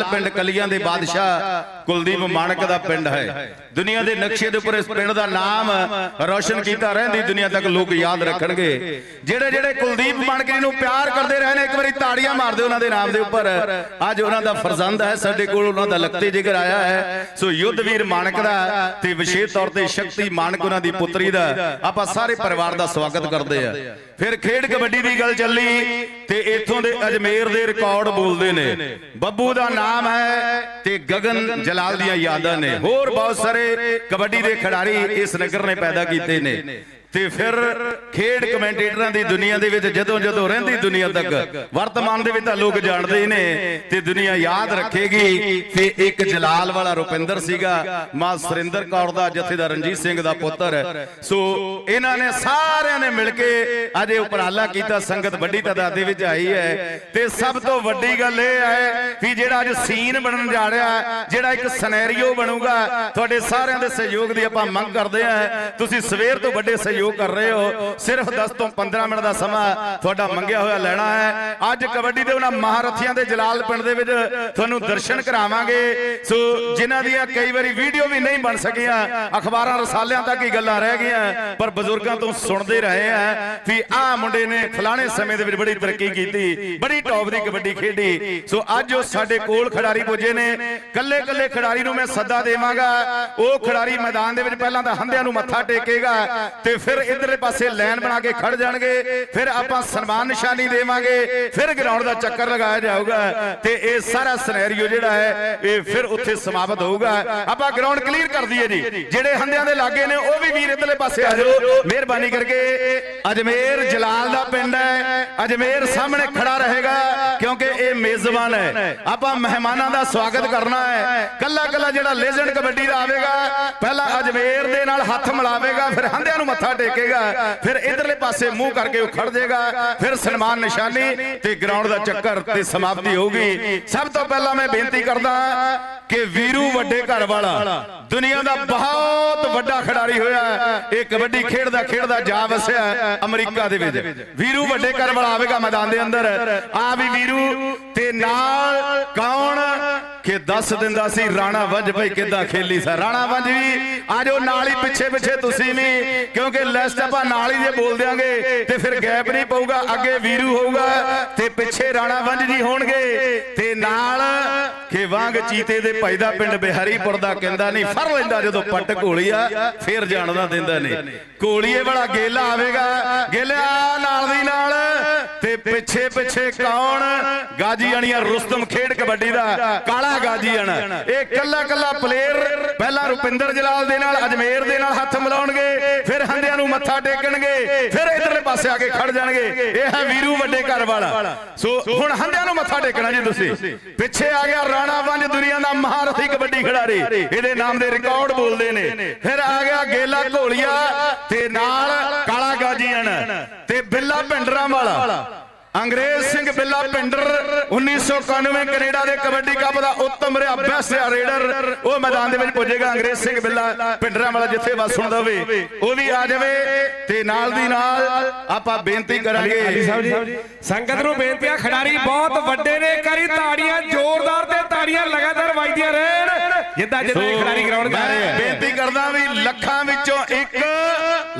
ਜਲਾਲ ਪਿੰਡ ਕਲੀਆਂ ਦੇ ਬਾਦਸ਼ਾਹ ਕੁਲਦੀਪ ਮਾਣਕ ਦਾ ਪਿੰਡ ਹੈ। ਦੁਨੀਆ ਦੇ ਨਕਸ਼ੇ ਦੇ ਉੱਪਰ ਇਸ ਪਿੰਡ ਦਾ ਨਾਮ ਰੌਸ਼ਨ ਕੀਤਾ ਰਹਿੰਦੀ ਦੁਨੀਆ ਤੱਕ ਲੋਕ ਯਾਦ ਰੱਖਣਗੇ। ਜਿਹੜੇ ਜਿਹੜੇ ਕੁਲਦੀਪ ਮਾਣਕ ਨੂੰ ਪਿਆਰ ਕਰਦੇ ਰਹੇ ਨੇ, ਇੱਕ ਵਾਰੀ ਤਾੜੀਆਂ ਮਾਰ ਦਿਓ ਉਹਨਾਂ ਦੇ ਨਾਮ ਦੇ ਉੱਪਰ। ਅੱਜ ਉਹਨਾਂ ਦਾ ਫਰਜ਼ੰਦ ਹੈ, ਸਾਡੇ ਕੋਲ ਉਹਨਾਂ ਦਾ ਲਖਤੇ ਜ਼ਿਕਰ ਆਇਆ ਹੈ। ਸੋ ਯੁੱਧਵੀਰ ਮਾਣਕ ਦਾ ਤੇ ਵਿਸ਼ੇਸ਼ ਤੌਰ ਤੇ ਸ਼ਕਤੀ ਮਾਨਕ ਉਹਨਾਂ ਦੀ ਪੁੱਤਰੀ ਦਾ ਆਪਾਂ ਸਾਰੇ ਪਰਿਵਾਰ ਦਾ ਸਵਾਗਤ ਕਰਦੇ ਆ ਫਿਰ ਖੇਡ ਕਬੱਡੀ ਦੀ ਗੱਲ ਚੱਲੀ ਤੇ ਇੱਥੋਂ ਦੇ ਅਜਮੇਰ ਦੇ ਰਿਕਾਰਡ ਬੋਲਦੇ ਨੇ। ਬੱਬੂ ਦਾ ਨਾਮ ਹੈ ਤੇ ਗਗਨ ਜਲਾਲ ਦੀਆਂ ਯਾਦਾਂ ਨੇ। ਹੋਰ ਬਹੁਤ ਸਾਰੇ ਕਬੱਡੀ ਦੇ ਖਿਡਾਰੀ ਇਸ ਨਗਰ ਨੇ ਪੈਦਾ ਕੀਤੇ ਨੇ। ਤੇ ਫਿਰ ਖੇਡ ਕਮੈਂਟੇਟਰਾਂ ਦੀ ਦੁਨੀਆ ਦੇ ਵਿੱਚ ਜਦੋਂ ਜਦੋਂ ਰਹਿੰਦੀ ਦੁਨੀਆ ਤੱਕ ਵਰਤਮਾਨ ਦੇ ਵਿੱਚ ਤਾਂ ਲੋਕ ਜਾਣਦੇ ਹੀ ਨੇ ਤੇ ਦੁਨੀਆ ਯਾਦ ਰੱਖੇਗੀ। ਕਿ ਇੱਕ ਜਲਾਲ ਵਾਲਾ ਰੁਪਿੰਦਰ ਸੀਗਾ ਮਾਂ ਸੁਰਿੰਦਰ ਕੌਰ ਦਾ ਜਥੇਦਾਰ ਰਣਜੀਤ ਸਿੰਘ ਦਾ ਪੁੱਤਰ। ਸੋ ਇਹਨਾਂ ਨੇ ਸਾਰਿਆਂ ਨੇ ਮਿਲ ਕੇ ਅੱਜ ਇਹ ਉਪਰਾਲਾ ਕੀਤਾ ਸੰਗਤ ਵੱਡੀ ਤਾਦਾਦ ਦੇ ਵਿੱਚ ਆਈ ਹੈ। ਤੇ ਸਭ ਤੋਂ ਵੱਡੀ ਗੱਲ ਇਹ ਹੈ ਵੀ ਜਿਹੜਾ ਅੱਜ ਸੀਨ ਬਣਨ ਜਾ ਰਿਹਾ ਹੈ, ਜਿਹੜਾ ਇੱਕ ਸਿਨੈਰੀਓ ਬਣੂਗਾ ਤੁਹਾਡੇ ਸਾਰਿਆਂ ਦੇ ਸਹਿਯੋਗ ਦੀ ਆਪਾਂ ਮੰਗ ਕਰਦੇ ਹਾਂ। ਤੁਸੀਂ ਸਵੇਰ ਤੋਂ ਵੱਡੇ ਸਹਿਯੋਗ ਕਰ ਰਹੇ ਹੋ। ਸਿਰਫ 10 ਤੋਂ 15 ਮਿੰਟ ਦਾ ਸਮਾਂ ਤੁਹਾਡਾ ਮੰਗਿਆ ਹੋਇਆ ਲੈਣਾ ਹੈ। ਅੱਜ ਕਬੱਡੀ ਦੇ ਉਹਨਾਂ ਮਹਾਰਥੀਆਂ ਦੇ ਜਲਾਲ ਪਿੰਡ ਦੇ ਵਿੱਚ ਤੁਹਾਨੂੰ ਦਰਸ਼ਨ ਕਰਾਵਾਂਗੇ। ਸੋ ਜਿਨ੍ਹਾਂ ਦੀਆਂ ਕਈ ਵਾਰੀ ਵੀਡੀਓ ਵੀ ਨਹੀਂ ਬਣ ਸਕੀਆਂ ਅਖਬਾਰਾਂ ਰਸਾਲਿਆਂ ਤੱਕ ਹੀ ਗੱਲਾਂ ਰਹਿ ਗਈਆਂ। ਪਰ ਬਜ਼ੁਰਗਾਂ ਤੋਂ ਸੁਣਦੇ ਰਹੇ ਆ ਵੀ ਆਹ ਮੁੰਡੇ ਨੇ ਫਲਾਣੇ ਸਮੇਂ ਦੇ ਵਿੱਚ ਬੜੀ ਤਰੱਕੀ ਕੀਤੀ ਬੜੀ ਟੌਪ ਦੀ ਕਬੱਡੀ ਖੇਡੀ। ਸੋ ਅੱਜ ਉਹ ਸਾਡੇ ਕੋਲ ਖਿਡਾਰੀ ਪੁੱਜੇ ਨੇ। ਕੱਲੇ ਕੱਲੇ ਖਿਡਾਰੀ ਨੂੰ ਮੈਂ ਸੱਦਾ ਦੇਵਾਂਗਾ। ਉਹ ਖਿਡਾਰੀ ਮੈਦਾਨ ਦੇ ਵਿੱਚ ਪਹਿਲਾਂ ਤਾਂ ਹੰਦਿਆਂ ਨੂੰ ਮੱਥਾ ਟੇਕੇਗਾ ਤੇ ਫਿਰ ਇਧਰਲੇ ਪਾਸੇ ਲਾਈਨ ਬਣਾ ਕੇ ਖੜ ਜਾਣਗੇ, ਫਿਰ ਆਪਾਂ ਸਨਮਾਨ ਨਿਸ਼ਾਨੀ ਦੇਵਾਂਗੇ, ਫਿਰ ਗਰਾਊਂਡ ਦਾ ਚੱਕਰ ਲਗਾਇਆ ਜਾਊਗਾ ਤੇ ਇਹ ਸਾਰਾ ਸਿਨੈਰੀਓ ਜਿਹੜਾ ਹੈ, ਇਹ ਫਿਰ ਉੱਥੇ ਸਮਾਪਤ ਹੋਊਗਾ। ਆਪਾਂ ਗਰਾਊਂਡ ਕਲੀਅਰ ਕਰ ਦਈਏ ਜੀ। ਜਿਹੜੇ ਹੰਦਿਆਂ ਦੇ ਲਾਗੇ ਨੇ, ਉਹ ਵੀ ਵੀਰ ਇਧਰਲੇ ਪਾਸੇ ਆ ਜਾਓ। ਮਿਹਰਬਾਨੀ ਕਰਕੇ ਅਜਮੇਰ ਜਲਾਲ ਦਾ ਪਿੰਡ ਹੈ। ਅਜਮੇਰ ਸਾਹਮਣੇ ਖੜਾ ਰਹੇਗਾ, ਕਿਉਂਕਿ ਇਹ ਮੇਜ਼ਬਾਨ ਹੈ। ਆਪਾਂ ਮਹਿਮਾਨਾਂ ਦਾ ਸਵਾਗਤ ਕਰਨਾ ਹੈ। ਕੱਲਾ ਕੱਲਾ ਜਿਹੜਾ ਲੈਜੈਂਡ ਕਬੱਡੀ ਦਾ ਆਵੇਗਾ, ਪਹਿਲਾਂ ਅਜਮੇਰ ਦੇ ਨਾਲ ਹੱਥ ਮਿਲਾਵੇਗਾ, ਫਿਰ ਹੰਦਿਆਂ ਨੂੰ ਮੱਥਾ ਟੇਕੇਗਾ ਫਿਰ ਇਧਰਲੇ ਪਾਸੇ ਮੂੰਹ ਕਰਕੇ ਉਹ ਖੜ ਜਾਏਗਾ। ਫਿਰ ਸਨਮਾਨ ਨਿਸ਼ਾਨੀ ਤੇ ਗਰਾਊਂਡ ਦਾ ਚੱਕਰ ਤੇ ਸਮਾਪਤੀ ਹੋਊਗੀ। ਸਭ ਤੋਂ ਪਹਿਲਾਂ ਮੈਂ ਬੇਨਤੀ ਕਰਦਾ ਕਿ ਵੀਰੂ ਵੱਡੇ ਘਰ ਵਾਲਾ, ਦੁਨੀਆ ਦਾ ਬਹੁਤ ਵੱਡਾ ਖਿਡਾਰੀ ਹੋਇਆ। ਇਹ ਕਬੱਡੀ ਖੇਡਦਾ ਖੇਡਦਾ ਜਾ ਵਸਿਆ ਅਮਰੀਕਾ ਦੇ ਵਿੱਚ। ਵੀਰੂ ਵੱਡੇ ਘਰ ਵਾਲਾ ਆਵੇਗਾ ਮੈਦਾਨ ਦੇ ਅੰਦਰ। ਆ ਵੀ ਵੀਰੂ, ਤੇ ਨਾਲ ਕੌਣ? ਕਿ ਦੱਸ ਦਿੰਦਾ ਸੀ ਰਾਣਾ ਵੰਜ ਭਾਈ ਕਿੱਦਾਂ ਖੇਲੀ ਸਾ ਰਾਣਾ ਵੰਜ ਵੀ ਆਜੋ ਨਾਲ ਹੀ ਪਿੱਛੇ ਪਿੱਛੇ ਤੁਸੀਂ ਵੀ ਕਿਉਂਕਿ ਲਿਸਟ ਆਪਾਂ ਨਾਲ ਹੀ ਜੇ ਬੋਲ ਦਿਆਂਗੇ ਤੇ ਫਿਰ ਗੈਪ ਨਹੀਂ ਪਊਗਾ ਅੱਗੇ ਵੀਰੂ ਹੋਊਗਾ ਤੇ ਪਿੱਛੇ ਰਾਣਾ ਵੰਜ ਜੀ ਹੋਣਗੇ। ਤੇ ਨਾਲ ਕਿ ਵਾਂਗ ਚੀਤੇ ਦੇ ਭਾਈ ਦਾ ਪਿੰਡ ਬਿਹਾਰੀਪੁਰ ਦਾ ਕਹਿੰਦਾ ਨਹੀਂ ਫੜ ਲੈਂਦਾ ਜਦੋਂ ਪੱਟ ਘੋਲੀਆ ਫੇਰ ਜਾਣਦਾ ਦਿੰਦਾ ਨੇ ਘੋਲੀਏ ਵਾਲਾ ਗੇਲਾ ਆਵੇਗਾ ਗੇਲਿਆ ਨਾਲ ਦੀ ਨਾਲ। ਤੇ ਪਿੱਛੇ ਪਿੱਛੇ ਕੌਣ? ਗਾਜੀਆਣੀਆਂ ਰੁਸਤਮ ਖੇਡ ਕਬੱਡੀ ਦਾ, ਕਾਲਾ ਗਾਜੀਆਣ ਇਹ ਕੱਲਾ ਕੱਲਾ ਪਲੇਅਰ ਪਹਿਲਾਂ ਰੁਪਿੰਦਰ ਜਲਾਲ ਦੇ ਨਾਲ, ਅਜਮੇਰ ਦੇ ਨਾਲ ਹੱਥ ਮਿਲਾਉਣਗੇ, ਫਿਰ ਹੰਦਿਆਂ ਨੂੰ ਮੱਥਾ ਟੇਕਣਗੇ, ਫਿਰ ਇਧਰਲੇ ਪਾਸੇ ਆ ਕੇ ਖੜ ਜਾਣਗੇ। ਇਹ ਹੈ ਵੀਰੂ ਵੱਡੇ ਘਰ ਵਾਲਾ। ਸੋ ਹੁਣ ਹੰਦਿਆਂ ਨੂੰ ਮੱਥਾ ਟੇਕਣਾ ਜੀ ਤੁਸੀਂ। ਪਿੱਛੇ ਆ ਗਿਆ ਰਾਣਾ ਵੰਜ ਦੁਨੀਆ ਦਾ ਮਹਾਰਥੀ ਕਬੱਡੀ ਖਿਡਾਰੀ। ਇਹਦੇ ਨਾਮ ਦੇ ਰਿਕਾਰਡ ਬੋਲਦੇ ਨੇ। ਫਿਰ ਆ ਗਿਆ ਗੇਲਾ ਘੋਲੀਆ ਤੇ ਨਾਲ ਕਾਲਾ ਗਾਜੀਆਣ ਤੇ ਬਿੱਲਾ ਭਿੰਡਰਾਂ ਵਾਲਾ ਅੰਗਰੇਜ਼ ਸਿੰਘ ਬਿੱਲਾ ਭਿੰਡਰ 1991 ਕੈਨੇਡਾ ਦੇ ਕਬੱਡੀ ਕੱਪ ਦਾ ਉੱਤਮ ਰਿਹਾ ਬੈਸਟ ਰੇਡਰ। ਉਹ ਮੈਦਾਨ ਦੇ ਵਿੱਚ ਪੁੱਜੇਗਾ ਅੰਗਰੇਜ਼ ਸਿੰਘ ਬਿੱਲਾ ਭਿੰਡਰਾਂ ਵਾਲਾ ਜਿੱਥੇ ਵਸ ਸੁਣਦਾ ਹੋਵੇ। ਉਹ ਵੀ ਆ ਜਾਵੇ ਤੇ ਨਾਲ ਦੀ ਨਾਲ ਆਪਾਂ ਬੇਨਤੀ ਕਰਾਂਗੇ। ਹਾਜੀ ਸਾਹਿਬ ਜੀ ਸੰਗਤ ਨੂੰ ਬੇਨਤੀ ਆ ਖਿਡਾਰੀ ਬਹੁਤ ਵੱਡੇ ਨੇ। ਕਰੀ ਤਾੜੀਆਂ ਜ਼ੋਰਦਾਰ ਤੇ ਤਾੜੀਆਂ ਲਗਾਤਾਰ ਵੱਜਦੀਆਂ ਰਹਿਣ। ਜਿੱਦਾਂ ਜਿੱਦਾਂ ਖਿਡਾਰੀ ਗਰਾਊਂਡ ਕਰ ਰਹੇ ਆ। ਬੇਨਤੀ ਕਰਦਾ ਵੀ ਲੱਖਾਂ ਵਿੱਚੋਂ ਇੱਕ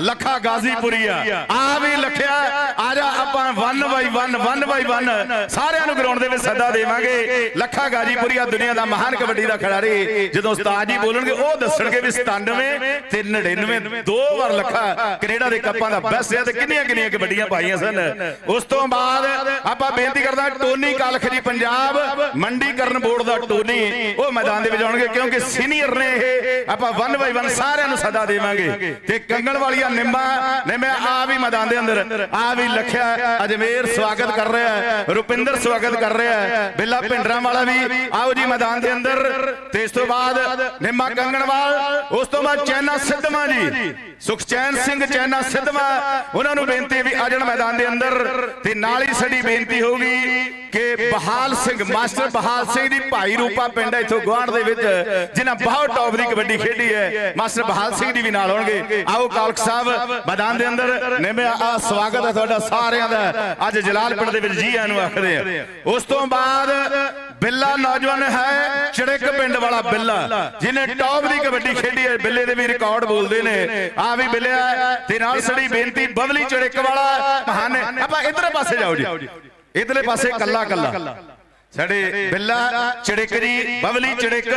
ਲੱਖਾ ਗਾਜ਼ੀਪੁਰੀ ਆ ਵੀ ਲਖਿਆ। ਆ ਜਾ ਆਪਾਂ 1 ਬਾਈ 1 1 ਬਾਈ 1 ਸਾਰਿਆਂ ਨੂੰ ਗਰਾਊਂਡ ਦੇ ਵਿੱਚ ਸੱਦਾ ਦੇਵਾਂਗੇ। ਲੱਖਾ ਗਾਜ਼ੀਪੁਰੀ ਦੁਨੀਆ ਦਾ ਮਹਾਨ ਕਬੱਡੀ ਦਾ ਖਿਡਾਰੀ। ਜਦੋਂ ਉਸਤਾਦ ਜੀ ਬੋਲਣਗੇ, ਉਹ ਦੱਸਣਗੇ ਵੀ 97 ਤੇ 99 ਦੋ ਵਾਰ ਲੱਖਾ। ਕੈਨੇਡਾ ਦੇ ਕੱਪਾਂ ਦਾ ਬੈਸਟ ਆ ਤੇ ਕਿੰਨੀਆਂ ਕਿੰਨੀਆਂ ਕਬੱਡੀਆਂ ਪਾਈਆਂ ਸਨ। ਉਸ ਤੋਂ ਬਾਅਦ ਆਪਾਂ ਬੇਨਤੀ ਕਰਦਾ, ਟੋਨੀ ਕਾਲਖ ਜੀ ਪੰਜਾਬ, ਮੰਡੀਕਰਨ ਬੋਰਡ ਦਾ ਟੋਨੀ। ਉਹ ਮੈਦਾਨ ਦੇ ਵਿੱਚ ਆਉਣਗੇ ਕਿਉਂਕਿ ਸੀਨੀਅਰ ਨੇ ਇਹ। ਆਪਾਂ 1 ਬਾਈ 1 ਸਾਰਿਆਂ ਨੂੰ ਸੱਦਾ ਦੇਵਾਂਗੇ। ਤੇ ਕੰਗਣ ਵਾਲੀਆ ਨਿੰਮਾ ਨਿੰਮਾ ਆ ਵੀ ਮੈਦਾਨ ਦੇ ਅੰਦਰ, ਆ ਵੀ ਲਖਿਆ ਅਜਮੇਰ ਸਵਾਗਤ ਕਰ ਰਿਹਾ ਹੈ, ਰੁਪਿੰਦਰ ਸਵਾਗਤ ਕਰ ਰਿਹਾ ਹੈ, ਬਿੱਲਾ ਭਿੰਡਰਾਂ ਵਾਲਾ ਵੀ, ਆਓ ਜੀ ਮੈਦਾਨ ਦੇ ਅੰਦਰ, ਤੇ ਇਸ ਤੋਂ ਬਾਅਦ ਨਿੰਮਾ ਕੰਗਣਵਾਲ, ਉਸ ਤੋਂ ਬਾਅਦ ਚੈਨਾ ਸਿੱਧਵਾਂ ਜੀ। ਸੁਖਚੈਨ ਸਿੰਘ ਚੈਨਾ ਸਿੱਧਵਾਂ ਉਹਨਾਂ ਨੂੰ ਬੇਨਤੀ ਵੀ ਆ ਜਾਣ ਮੈਦਾਨ ਦੇ ਅੰਦਰ ਤੇ ਨਾਲ ਹੀ ਸਾਡੀ ਬੇਨਤੀ ਹੋਊਗੀ ਕਿ ਬਹਾਲ ਸਿੰਘ ਮਾਸਟਰ ਬਹਾਲ ਸਿੰਘ ਦੀ ਭਾਈ ਰੂਪਾ ਪਿੰਡ ਹੈ ਇਥੋਂ ਗੁਆਂਢ ਦੇ ਵਿੱਚ ਜਿਨ੍ਹਾਂ ਬਹੁਤ ਟੌਪ ਦੀ ਕਬੱਡੀ ਖੇਡੀ ਹੈ ਮਾਸਟਰ ਬਹਾਲ ਸਿੰਘ ਦੀ ਵੀ ਨਾਲ ਹੋਣਗੇ। ਆਓ ਕਾਲਕ ਸਾਹਿਬ ਮੈਦਾਨ ਦੇ ਅੰਦਰ ਨਿਮੇ ਆ ਸਵਾਗਤ ਹੈ ਤੁਹਾਡਾ ਸਾਰਿਆਂ ਦਾ। ਅੱਜ ਜਲਾਲ ਪਿੰਡ ਦੇ ਵਿੱਚ ਜੀ ਆਇਆਂ ਨੂੰ ਆਖਦੇ ਆ। ਉਸ ਤੋਂ ਬਾਅਦ ਬਿੱਲਾ ਨੌਜਵਾਨ ਹੈ ਚੜਕ ਪਿੰਡ ਵਾਲਾ ਬਿੱਲਾ ਜਿਹਨੇ ਟੌਪ ਦੀ ਕਬੱਡੀ ਖੇਡੀ ਹੈ ਬਿੱਲੇ ਦੇ ਵੀ ਰਿਕਾਰਡ ਬੋਲਦੇ ਨੇ ਆ ਵੀ ਬਿੱਲਿਆ ਤੇ ਨਾਲ ਸੜੀ ਬੇਨਤੀ ਬਬਲੀ ਚੜਕ ਵਾਲਾ ਮਹਾਨ। ਆਪਾਂ ਇਧਰਲੇ ਪਾਸੇ ਜਾਓ ਜੀ। ਇਧਰਲੇ ਪਾਸੇ ਕੱਲਾ ਕੱਲਾ। ਸਾਡੇ ਬਿੱਲਾ ਚੜਕ ਜੀ ਬਬਲੀ ਚੜਕ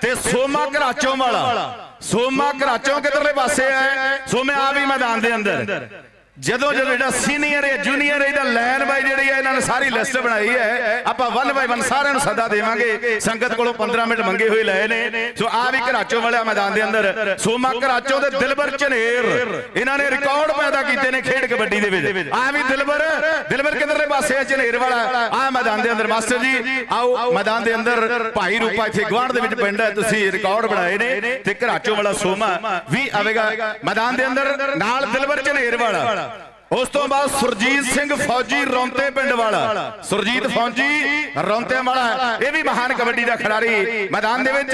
ਤੇ ਸੋਮਾ ਘਰਾਚੋਂ ਵਾਲਾ। ਸੋਮਾ ਘਰਾਚੋਂ ਕਿਧਰਲੇ ਪਾਸੇ ਹੈ? ਸੋਮੇ ਆ ਵੀ ਮੈਦਾਨ ਦੇ ਅੰਦਰ। ਜਦੋਂ ਜਦੋਂ ਜਿਹੜਾ ਸੀਨੀਅਰ ਹੈ ਜੂਨੀਅਰ ਹੈ ਇਹਦਾ ਲਾਈਨ ਬਾਈ ਜਿਹੜੀ ਹੈ ਇਹਨਾਂ ਨੇ ਸਾਰੀ ਲਿਸਟ ਬਣਾਈ ਹੈ। ਆਪਾਂ ਵਨ ਬਾਈ ਵਨ ਸਾਰਿਆਂ ਨੂੰ ਸੱਦਾ ਦੇਵਾਂਗੇ। ਸੰਗਤ ਕੋਲੋਂ 15 ਮਿੰਟ ਮੰਗੇ ਹੋਏ ਲਏ ਨੇ। ਸੋ ਆ ਵੀ ਘਰਾਚੋਂ ਵਾਲਿਆ ਮੈਦਾਨ ਦੇ ਅੰਦਰ। ਸੋਮਾ ਘਰਾਚੋਂ ਦੇ ਦਿਲਬਰ ਝਨੇਰ। ਇਹਨਾਂ ਨੇ ਰਿਕਾਰਡ ਪੈਦਾ ਕੀਤੇ ਨੇ ਖੇਡ ਕਬੱਡੀ ਦੇ ਵਿੱਚ। ਆ ਵੀ ਦਿਲਬਰ। ਦਿਲਬਰ ਕਿਧਰਲੇ ਪਾਸੇ ਹੈ ਝਨੇਰ ਵਾਲਾ। ਆ ਮੈਦਾਨ ਦੇ ਅੰਦਰ ਮਾਸਟਰ ਜੀ, ਆਓ ਮੈਦਾਨ ਦੇ ਅੰਦਰ ਭਾਈ ਰੂਪਾ ਇੱਥੇ ਗਵਾਂਢ ਦੇ ਵਿੱਚ ਪਿੰਡ ਹੈ। ਤੁਸੀਂ ਰਿਕਾਰਡ ਬਣਾਏ ਨੇ ਤੇ ਘਰਾਚੋ ਵਾਲਾ ਸੋਮਾ ਵੀ ਆਵੇਗਾ। ਮੈਦਾਨ ਦੇ ਅੰਦਰ ਨਾਲ ਦਿਲਬਰ ਝਨੇਰ ਵਾਲਾ। ਉਸ ਤੋਂ ਬਾਅਦ ਸੁਰਜੀਤ ਸਿੰਘ ਫੌਜੀ ਰੌਂਤੇ ਪਿੰਡ ਵਾਲਾ। ਸੁਰਜੀਤ ਫੌਜੀ ਰੌਂਤੇ ਵਾਲਾ ਇਹ ਵੀ ਮਹਾਨ ਕਬੱਡੀ ਦਾ ਖਿਡਾਰੀ। ਮੈਦਾਨ ਦੇ ਵਿੱਚ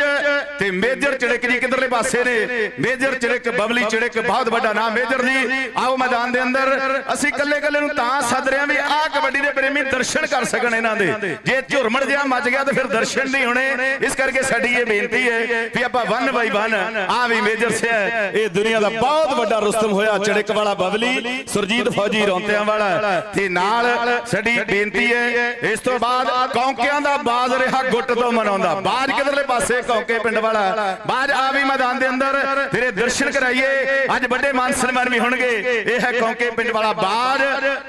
ਤੇ ਮੇਜਰ ਚੜਕ ਜੀ ਕਿਧਰਲੇ ਪਾਸੇ ਨੇ। ਮੇਜਰ ਚੜਕ ਬਬਲੀ ਚੜਕ ਬਹੁਤ ਵੱਡਾ ਨਾਮ ਮੇਜਰ ਜੀ। ਆਓ ਮੈਦਾਨ ਦੇ ਅੰਦਰ। ਅਸੀਂ ਕੱਲੇ ਕੱਲੇ ਨੂੰ ਤਾਂ ਸੱਦ ਰਹੇ ਹਾਂ ਵੀ ਆਹ ਕਬੱਡੀ ਦੇ ਪ੍ਰੇਮੀ ਦਰਸ਼ਨ ਕਰ ਸਕਣ ਇਹਨਾਂ ਦੇ। ਜੇ ਝੁਰਮਣ ਜਿਹਾ ਮੱਚ ਗਿਆ ਤਾਂ ਫਿਰ ਦਰਸ਼ਨ ਨਹੀਂ ਹੋਣੇ। ਇਸ ਕਰਕੇ ਸਾਡੀ ਇਹ ਬੇਨਤੀ ਹੈ ਵੀ ਆਪਾਂ ਵਨ ਬਾਈ ਵਨ ਆ ਵੀ ਮੇਜਰ ਸਿਆ ਇਹ ਦੁਨੀਆ ਦਾ ਬਹੁਤ ਵੱਡਾ ਰੁਸਤਮ ਹੋਇਆ ਚੜਕ ਵਾਲਾ ਬਬਲੀ। ਸੁਰਜੀਤ ਫੌਜੀ ਰੌਂਤਿਆਂ ਵਾਲਾ ਤੇ ਨਾਲ ਸਾਡੀ ਬੇਨਤੀ ਹੈ ਇਸ ਤੋਂ ਬਾਅਦ ਕੌਂਕਿਆਂ ਦਾ ਬਾਜ਼ ਰਿਹਾ ਗੁੱਟ ਤੋਂ ਮਨਾਉਂਦਾ। ਬਾਜ ਕਿਧਰਲੇ ਪਾਸੇ ਕੌਂਕੇ ਪਿੰਡ ਵਾਲਾ ਬਾਜ ਆ ਵੀ ਮੈਦਾਨ ਦੇ ਅੰਦਰ। ਤੇਰੇ ਦਰਸ਼ਨ ਕਰਾਈਏ। ਅੱਜ ਵੱਡੇ ਮਾਨ ਸਨਮਾਨ ਵੀ ਹੋਣਗੇ। ਇਹ ਹੈ ਕੌਂਕੇ ਪਿੰਡ ਵਾਲਾ ਬਾਜ।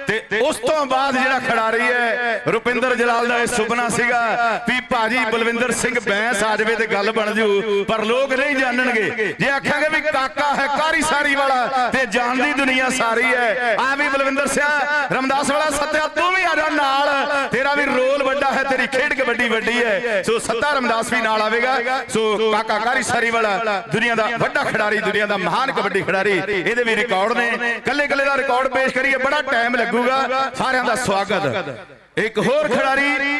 ਤੇ ਉਸ ਤੋਂ ਬਾਅਦ ਜਿਹੜਾ ਖਿਡਾਰੀ ਹੈ ਰੁਪਿੰਦਰ ਜਲਾਲ ਦਾ ਇਹ ਸੁਪਨਾ ਸੀਗਾ ਵੀ ਭਾਜੀ ਬਲਵਿੰਦਰ ਸਿੰਘ ਬੈਂਸ ਆ ਜਾਵੇ ਤੇ ਗੱਲ ਬਣ ਜੂ। ਪਰ ਲੋਕ ਨਹੀਂ ਜਾਣਨਗੇ। ਜੇ ਆਖਾਂਗੇ ਵੀ ਕਾਕਾ ਹੈ ਕਾਰੀ ਸਾਰੀ ਵਾਲਾ ਤੇ ਜਾਣਦੀ ਦੁਨੀਆ ਸਾਰੀ ਹੈ। ਆ ਵੀ ਬਲਵਿੰਦਰ ਸਿਆ, ਰਮਦਾਸ ਵਾਲਾ ਸੱਤਿਆ, ਤੂੰ ਵੀ ਆ ਜਾ ਨਾਲ। ਤੇਰਾ ਵੀ ਰੋਲ ਵੱਡਾ ਹੈ, ਤੇਰੀ ਖੇਡ ਕਬੱਡੀ ਵੱਡੀ ਹੈ। ਸੋ ਸੱਤਾ ਰਮਦਾਸ ਵੀ ਨਾਲ ਆਵੇਗਾ। ਸੋ ਕਾਕਾ ਕਾਰੀ ਸਾਰੀ ਵਾਲਾ ਦੁਨੀਆ ਦਾ ਵੱਡਾ ਖਿਡਾਰੀ, ਦੁਨੀਆ ਦਾ ਮਹਾਨ ਕਬੱਡੀ ਖਿਡਾਰੀ, ਇਹਦੇ ਵੀ ਰਿਕਾਰਡ ਨੇ। ਕੱਲੇ ਕੱਲੇ ਦਾ ਰਿਕਾਰਡ ਪੇਸ਼ ਕਰੀਏ, ਬੜਾ ਟਾਈਮ ਲੱਗੂਗਾ। ਸਾਰਿਆਂ ਦਾ ਸਵਾਗਤ। ਇੱਕ ਹੋਰ ਖਿਡਾਰੀ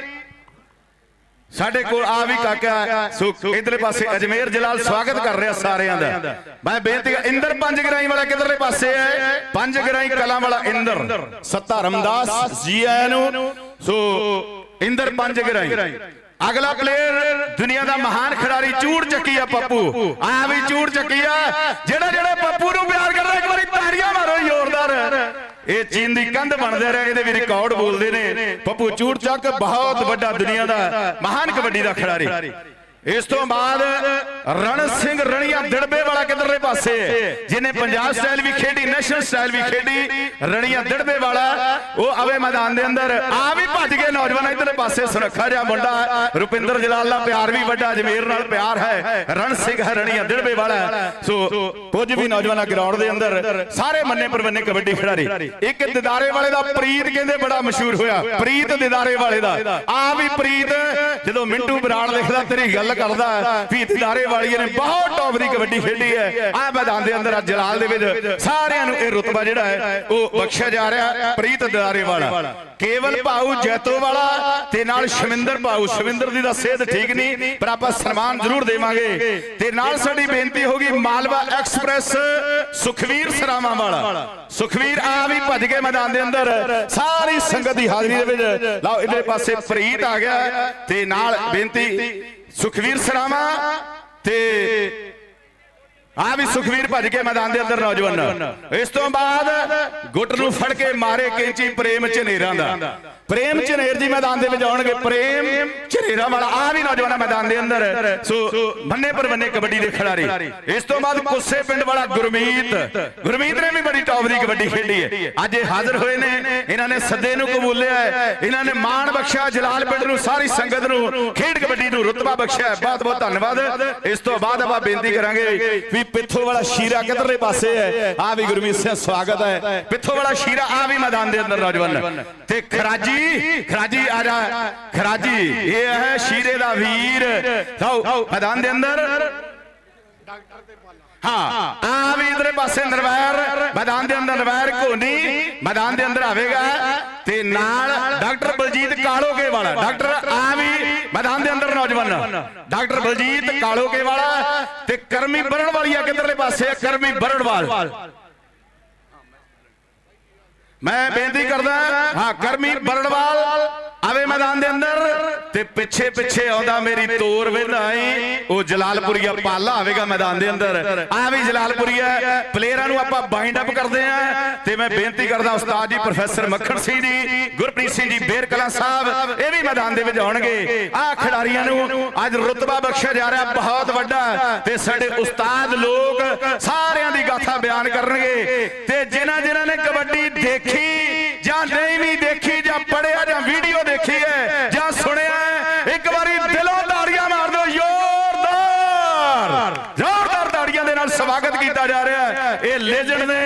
ਸਾਡੇ ਕੋਲ ਆ ਵੀ ਕਾਕਾ ਸੋ ਇਧਰਲੇ ਪਾਸੇ ਅਜਮੇਰ ਜਲਾਲ ਸਵਾਗਤ ਕਰ ਰਿਹਾ ਸਾਰਿਆਂ ਦਾ। ਮੈਂ ਬੇਨਤੀ ਇੰਦਰ ਪੰਜ ਗਰਾਈ ਵਾਲਾ ਕਿਧਰਲੇ ਪਾਸੇ ਹੈ? ਪੰਜ ਗਰਾਈ ਕਲਾਂ ਵਾਲਾ ਇੰਦਰ। ਸੱਤਾ ਰਮਦਾਸ ਜੀ ਆਇਆਂ ਨੂੰ। ਸੋ ਇੰਦਰ ਪੰਜ ਗਰਾਈ। ਅਗਲਾ ਪਲੇਅਰ ਦੁਨੀਆ ਦਾ ਮਹਾਨ ਖਿਡਾਰੀ ਚੂੜ ਚੱਕੀ ਆ ਪੱਪੂ। ਆ ਵੀ ਚੂੜ ਚੱਕੀ ਆ। ਜਿਹੜਾ ਜਿਹੜਾ ਪੱਪੂ ਨੂੰ ਪਿਆਰ ਕਰਦਾ, ਇੱਕ ਵਾਰੀ ਤਾੜੀਆਂ ਮਾਰੋ ਜ਼ੋਰਦਾਰ। ਇਹ ਚੀਨ ਦੀ ਕੰਧ ਬਣਦੇ ਰਹੇ ਇਹਦੇ ਵੀ ਰਿਕਾਰਡ ਬੋਲਦੇ ਨੇ। ਪੱਪੂ ਚੂੜ ਚੱਕ ਬਹੁਤ ਵੱਡਾ ਦੁਨੀਆ ਦਾ ਮਹਾਨ ਕਬੱਡੀ ਦਾ ਖਿਡਾਰੀ। ਇਸ ਤੋਂ ਬਾਅਦ ਰਣ ਸਿੰਘ ਰਣੀਆ ਦਿੜਬੇ ਵਾਲਾ ਕਿਧਰਲੇ ਪਾਸੇ? ਹੈ ਜਿਹਨੇ ਪੰਜਾਬ ਸਟਾਈਲ ਵੀ ਖੇਡੀ ਨੈਸ਼ਨਲ ਸਟਾਈਲ ਵੀ ਖੇਡੀ, ਰਣੀਆ ਦਿੜਬੇ ਵਾਲਾ, ਉਹ ਆਵੇ ਮੈਦਾਨ ਦੇ ਅੰਦਰ। ਆ ਵੀ ਭੱਜ ਗਏ ਨੌਜਵਾਨ ਇਧਰਲੇ ਪਾਸੇ, ਸੁਨੱਖਾ ਜਿਹਾ ਮੁੰਡਾ, ਰੁਪਿੰਦਰ ਜਲਾਲ ਦਾ ਪਿਆਰ ਵੀ ਵੱਡਾ, ਜਮੇਰ ਨਾਲ ਪਿਆਰ ਹੈ। ਰਣ ਸਿੰਘ ਹੈ ਰਣੀਆ ਦਿੜਬੇ ਵਾਲਾ। ਸੋ, ਕੁਝ ਵੀ ਨੌਜਵਾਨਾਂ ਗਰਾਊਂਡ ਦੇ ਅੰਦਰ, ਸਾਰੇ ਮੰਨੇ ਪਰਵੰਨੇ ਕਬੱਡੀ ਖਿਡਾਰੀ। ਇੱਕ ਦਿਦਾਰੇ ਵਾਲੇ ਦਾ ਪ੍ਰੀਤ ਕਹਿੰਦੇ ਬੜਾ ਮਸ਼ਹੂਰ ਹੋਇਆ। ਪ੍ਰੀਤ ਦਿਦਾਰੇ ਵਾਲੇ ਦਾ। ਆ ਵੀ ਪ੍ਰੀਤ, ਜਦੋਂ ਮਿੰਟੂ ਬਰਾੜ ਲਿਖਦਾ ਤੇਰੀ ਗੱਲ ਕਰਦਾ ਵੀ ਦਿਦਾਰੇ ਵਾਲੀਏ ਨੇ ਬਹੁਤ ਟੌਪ ਦੀ ਕਬੱਡੀ ਖੇਡੀ ਹੈ। ਆ ਮੈਦਾਨ ਦੇ ਅੰਦਰ ਅੱਜ ਜਲਾਲ ਦੇ ਵਿੱਚ ਸਾਰਿਆਂ ਨੂੰ ਇਹ ਰੁਤਬਾ ਜਿਹੜਾ ਹੈ ਉਹ ਬਖਸ਼ਿਆ ਜਾ ਰਿਹਾ ਪ੍ਰੀਤ ਦਿਦਾਰੇ ਵਾਲਾ ਕੇਵਲ ਭਾਊ ਜੈਤੋ ਵਾਲਾ ਤੇ ਨਾਲ ਸ਼ਵਿੰਦਰ ਭਾਊ ਸ਼ਵਿੰਦਰ ਦੀ ਦਾ ਸਿਹਤ ਠੀਕ ਨਹੀਂ ਪਰ ਆਪਾਂ ਸਨਮਾਨ ਜ਼ਰੂਰ ਦੇਵਾਂਗੇ। ਤੇ ਨਾਲ ਸਾਡੀ ਬੇਨਤੀ ਹੋਗੀ ਮਾਲਵਾ ਐਕਸਪ੍ਰੈਸ ਸੁਖਵੀਰ ਸਰਾਵਾਂ ਵਾਲਾ ਸੁਖਵੀਰ ਆ ਵੀ ਭੱਜ ਕੇ ਮੈਦਾਨ ਦੇ ਅੰਦਰ। ਸਾਰੀ ਸੰਗਤ ਦੀ ਹਾਜ਼ਰੀ ਦੇ ਵਿੱਚ। ਲਓ ਇਧਰੇ ਪਾਸੇ ਪ੍ਰੀਤ ਆ ਗਿਆ ਤੇ ਨਾਲ ਬੇਨਤੀ ਸੁਖਵੀਰ ਸਰਾਵਾਂ ਤੇ ਆ ਵੀ ਸੁਖਵੀਰ ਭੱਜ ਕੇ ਮੈਦਾਨ ਦੇ ਅੰਦਰ ਨੌਜਵਾਨ। ਇਸ ਤੋਂ ਬਾਅਦ ਗੁੱਟ ਨੂੰ ਫੜ ਕੇ ਮਾਰੇ ਕੈਂਚੀ ਪ੍ਰੇਮ ਚ ਨੇਰਾਂ ਦਾ। ਪ੍ਰੇਮ ਝਨੇਰ ਜੀ ਮੈਦਾਨ ਦੇ ਵਿੱਚ ਆਉਣਗੇ ਪ੍ਰੇਮ ਝਨੇਰਾ ਵਾਲਾ ਆ ਵੀ ਨੌਜਵਾਨ ਮੈਦਾਨ ਦੇ ਅੰਦਰ। ਸੋ ਬੰਨੇ ਪਰ ਬੰਨੇ ਕਬੱਡੀ ਦੇ ਖਿਡਾਰੀ। ਇਸ ਤੋਂ ਬਾਅਦ ਕੁੱਸੇ ਪਿੰਡ ਵਾਲਾ ਗੁਰਮੀਤ। ਗੁਰਮੀਤ। ਨੇ ਵੀ ਬੜੀ ਟੌਪ ਦੀ ਕਬੱਡੀ ਖੇਡੀ ਹੈ। ਅੱਜ ਇਹ ਹਾਜ਼ਰ ਹੋਏ ਨੇ ਇਹਨਾਂ ਨੇ ਸੱਦੇ ਨੂੰ ਕਬੂਲਿਆ ਹੈ। ਇਹਨਾਂ ਨੇ ਮਾਣ ਬਖਸ਼ਿਆ ਜਲਾਲ ਪਿੰਡ ਨੂੰ ਸਾਰੀ ਸੰਗਤ ਨੂੰ ਖੇਡ ਕਬੱਡੀ ਨੂੰ ਰੁਤਬਾ ਬਖਸ਼ਿਆ ਬਹੁਤ ਬਹੁਤ ਧੰਨਵਾਦ। ਇਸ ਤੋਂ ਬਾਅਦ ਆਪਾਂ ਬੇਨਤੀ ਕਰਾਂਗੇ ਵੀ ਪਿੱਥੋਂ ਵਾਲਾ ਸ਼ੀਰਾ ਕਿਧਰਲੇ ਪਾਸੇ ਹੈ। ਆ ਵੀ ਗੁਰਮੀਤ ਸਿੰਘ ਸਵਾਗਤ ਹੈ। ਪਿੱਥੋਂ ਵਾਲਾ ਸ਼ੀਰਾ ਆ ਵੀ ਮੈਦਾਨ ਦੇ ਅੰਦਰ ਨੌਜਵਾਨ ਤੇ ਖਰਾਜੀ ਖਰਾਜੀ ਆ ਜਾ। ਖਰਾਜੀ ਇਹ ਹੈ ਸ਼ੀਰੇ ਦਾ ਵੀਰ। ਲਓ ਮੈਦਾਨ ਦੇ ਅੰਦਰ। ਹਾਂ ਆ ਵੀ ਇਧਰੇ ਪਾਸੇ ਨਰਵੈਰ ਮੈਦਾਨ ਦੇ ਅੰਦਰ ਨਰਵੈਰ ਕੋਨੀ ਮੈਦਾਨ ਦੇ ਅੰਦਰ ਆਵੇਗਾ। ਤੇ ਨਾਲ ਡਾਕਟਰ ਬਲਜੀਤ ਕਾਲੋਕੇ ਵਾਲਾ ਡਾਕਟਰ ਆ ਵੀ ਮੈਦਾਨ ਦੇ ਅੰਦਰ ਨੌਜਵਾਨ। ਡਾਕਟਰ ਬਲਜੀਤ ਕਾਲੋਕੇ ਵਾਲਾ ਤੇ ਕਰਮੀ ਬਰਣ ਵਾਲੀਆ ਕਿਧਰਲੇ ਪਾਸੇ ਆ? ਕਰਮੀ ਬਰਣਵਾਲ ਮੈਂ ਬੇਨਤੀ ਕਰਦਾ ਹਾਂ ਕਰਮੀ ਬਰਣਵਾਲ ਆਵੇ ਮੈਦਾਨ ਦੇ ਅੰਦਰ ਤੇ ਪਿੱਛੇ ਪਿੱਛੇ ਆਉਂਦਾ ਮੇਰੀ ਤੋਰ ਵੇਂਦਾ ਏ ਉਹ ਜਲਾਲਪੁਰੀਆ ਪਾਲਾ ਆਵੇਗਾ ਮੈਦਾਨ ਦੇ ਅੰਦਰ। ਆ ਵੀ ਜਲਾਲਪੁਰੀਆ ਪਲੇਅਰਾਂ ਨੂੰ ਆਪਾਂ ਬਾਈਂਡ ਅਪ ਕਰਦੇ ਆ ਤੇ ਮੈਂ ਬੇਨਤੀ ਕਰਦਾ ਉਸਤਾਦ ਜੀ, ਪ੍ਰੋਫੈਸਰ ਮੱਖਣ ਸਿੰਘ ਜੀ, ਗੁਰਪ੍ਰੀਤ ਸਿੰਘ ਜੀ ਬੇਰ ਕਲਾਂ ਸਾਹਿਬ, ਇਹ ਵੀ ਮੈਦਾਨ ਦੇ ਵਿੱਚ ਆਉਣਗੇ। ਆ ਖਿਡਾਰੀਆਂ ਨੂੰ ਅੱਜ ਰੁਤਬਾ ਬਖਸ਼ਿਆ ਜਾ ਰਿਹਾ, ਬਹੁਤ ਵੱਡਾ। ਤੇ ਸਾਡੇ ਉਸਤਾਦ ਲੋਕ ਸਾਰਿਆਂ ਦੀ ਗਾਥਾ ਬਿਆਨ ਕਰਨਗੇ। ਤੇ ਜਿਨ੍ਹਾਂ ਜਿਨ੍ਹਾਂ ਨੇ ਕਬੱਡੀ ਦੇਖੀ ਜਾਂ ਨਹੀਂ ਵੀ ਦੇਖੀ ਜਾਂ ਪੜਿਆ ਜਾਂ ਵੀਡੀਓ ਦੇਖੀ ਹੈ ਜਾਂ ਸੁਣਿਆ ਹੈ, ਇੱਕ ਵਾਰੀ ਦਿਲੋਂ ਤਾੜੀਆਂ ਮਾਰ ਦਿਓ ਜ਼ੋਰਦਾਰ ਜ਼ੋਰਦਾਰ ਤਾੜੀਆਂ ਦੇ ਨਾਲ ਸਵਾਗਤ ਕੀਤਾ ਜਾ ਰਿਹਾ ਹੈ ਇਹ ਲੈਜੈਂਡ ਨੇ